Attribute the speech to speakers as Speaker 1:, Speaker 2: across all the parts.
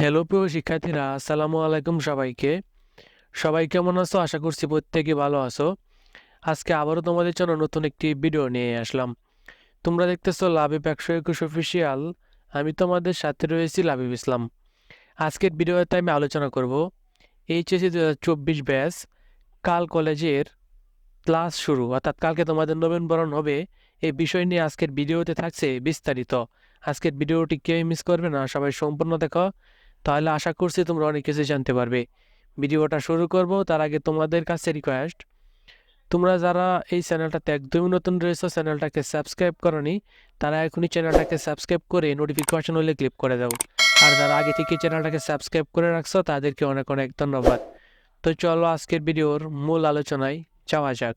Speaker 1: Hello প্রিয় শিক্ষার্থীরা, আসসালামু আলাইকুম সবাইকে। সবাই কেমন আছো? আশা করছি প্রত্যেকে ভালো আছো। আজকে আবারও তোমাদের জন্য নতুন একটি ভিডিও নিয়ে আসলাম। তোমরা দেখতেছো লাভিব একশো একুশ অফিসিয়াল আমি তোমাদের সাথে রয়েছি লাভিব ইসলাম। আজকের ভিডিওতে আমি আলোচনা করব এইচএসসি দু হাজার চব্বিশ ব্যাচ কাল কলেজের ক্লাস শুরু। অর্থাৎ কালকে তোমাদের নবীনবরণ হবে। এই বিষয় নিয়ে আজকের ভিডিওতে থাকছে বিস্তারিত। আজকের ভিডিওটি কেউ মিস করবে না। সবাই সম্পূর্ণ দেখো। তাহলে আশা করছি তোমরা অনেক কিছু জানতে পারবে। ভিডিওটা শুরু করব, তার আগে তোমাদের কাছে রিকোয়েস্ট তোমরা যারা এই চ্যানেলটাতে একদমই নতুন রয়েছে, চ্যানেলটাকে সাবস্ক্রাইব করনি, তারা এখনই চ্যানেলটাকে সাবস্ক্রাইব করে নোটিফিকেশন হলে ক্লিক করে দাও। আর যারা আগে থেকে চ্যানেলটাকে সাবস্ক্রাইব করে রাখছো, তাদেরকে অনেক অনেক ধন্যবাদ। তো চলো আজকের ভিডিওর মূল আলোচনায় যাওয়া যাক।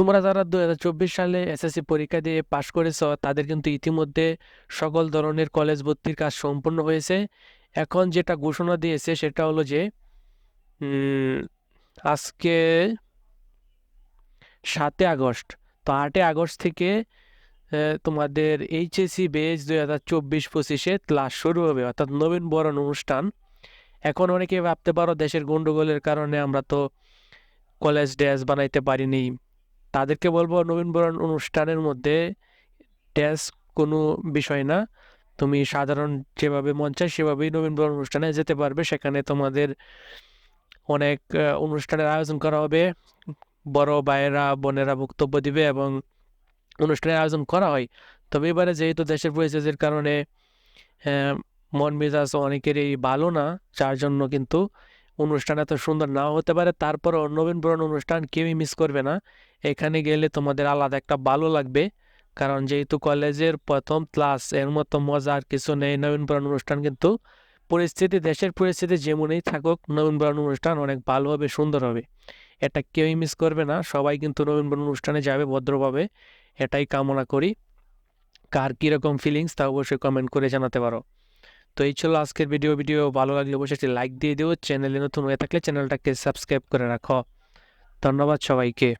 Speaker 1: তোমরা যারা দু হাজার চব্বিশ সালে এসএসসি পরীক্ষা দিয়ে পাশ করেছ, তাদের কিন্তু ইতিমধ্যে সকল ধরনের কলেজ ভর্তির কাজ সম্পূর্ণ হয়েছে। এখন যেটা ঘোষণা দিয়েছে সেটা হলো যে আজকে সাতই আগস্ট, তো আটই আগস্ট থেকে তোমাদের এইচএসসি বেজ দুই হাজার চব্বিশ পঁচিশে ক্লাস শুরু হবে, অর্থাৎ নবীন বরণ অনুষ্ঠান। এখন অনেকে ভাবতে পারো দেশের গন্ডগোলের কারণে আমরা তো কলেজ ড্রেস বানাইতে পারিনি। তাদেরকে বলব নবীনবরণ অনুষ্ঠানের মধ্যে ড্যান্স কোনো বিষয় না। তুমি সাধারণ যেভাবে মন চায় সেভাবেই নবীনবরণ অনুষ্ঠানে যেতে পারবে। সেখানে তোমাদের অনেক অনুষ্ঠানের আয়োজন করা হবে। বড় ভাইয়েরা, বোনেরা বক্তব্য দিবে এবং অনুষ্ঠানের আয়োজন করা হয়। তবে এবারে যেহেতু দেশের পরিস্থিতির কারণে মন মেজাজ অনেকেরই ভালো না, যার জন্য কিন্তু অনুষ্ঠান এত সুন্দর নাও হতে পারে, তারপরও নবীনবরণ অনুষ্ঠান কেউই মিস করবে না। এখানে গেলে তোমাদের আলাদা একটা ভালো লাগবে, কারণ যেহেতু কলেজের প্রথম ক্লাস এর মতো মজা আর কিছু নেই। নবীনবরণ অনুষ্ঠান কিন্তু পরিস্থিতি, দেশের পরিস্থিতি যেমনই থাকুক নবীনবরণ অনুষ্ঠান অনেক ভালো হবে, সুন্দর হবে। এটা কেউই মিস করবে না, সবাই কিন্তু নবীনবরণ অনুষ্ঠানে যাবে ভদ্রভাবে। এটাই কামনা করি। কার কীরকম ফিলিংস তা অবশ্যই কমেন্ট করে জানাতে পারো। তো এই ছিল আজকের ভিডিও ভিডিও ভালো লাগলে অবশ্যই একটি লাইক দিয়ে দিও। চ্যানেলে নতুন হয়ে থাকলে চ্যানেলটাকে সাবস্ক্রাইব করে রাখো। ধন্যবাদ সবাইকে।